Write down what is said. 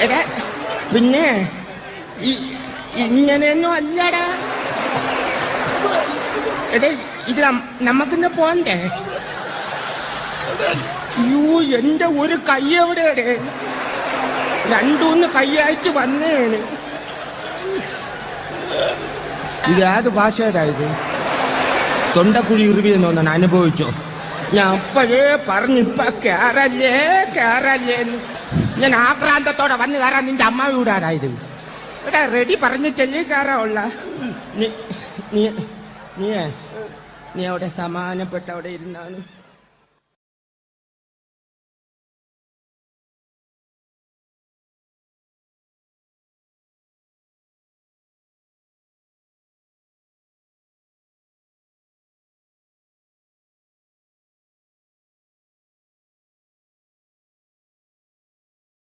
എടാ പിന്നെ ഇങ്ങനെയൊന്നും അല്ലടാ. എടേ ഇത് നമുക്കിന്ന് പോണ്ടേ? അയ്യോ എന്റെ ഒരു കൈ എവിടെയാടേ? രണ്ടൂന്ന് കൈയായിട്ട് വന്നേണ്. ഇത് ഏത് ഇത്? തൊണ്ടക്കുഴി ഉരുവിയെന്ന് തോന്നാൻ അനുഭവിച്ചോ? ഞാൻ അപ്പോഴേ പറഞ്ഞു ഇപ്പൊ കേറല്ലേ കേറല്ലേ. ഞാൻ ആക്രാന്തത്തോടെ വന്ന് കയറാൻ നിന്റെ അമ്മ വിടാനായിരുന്നു. എടാ റെഡി പറഞ്ഞിട്ടല്ലേ കയറാവുള്ള നീ നീ നീ അവിടെ സമാനപ്പെട്ട അവിടെ ഇരുന്നാണ്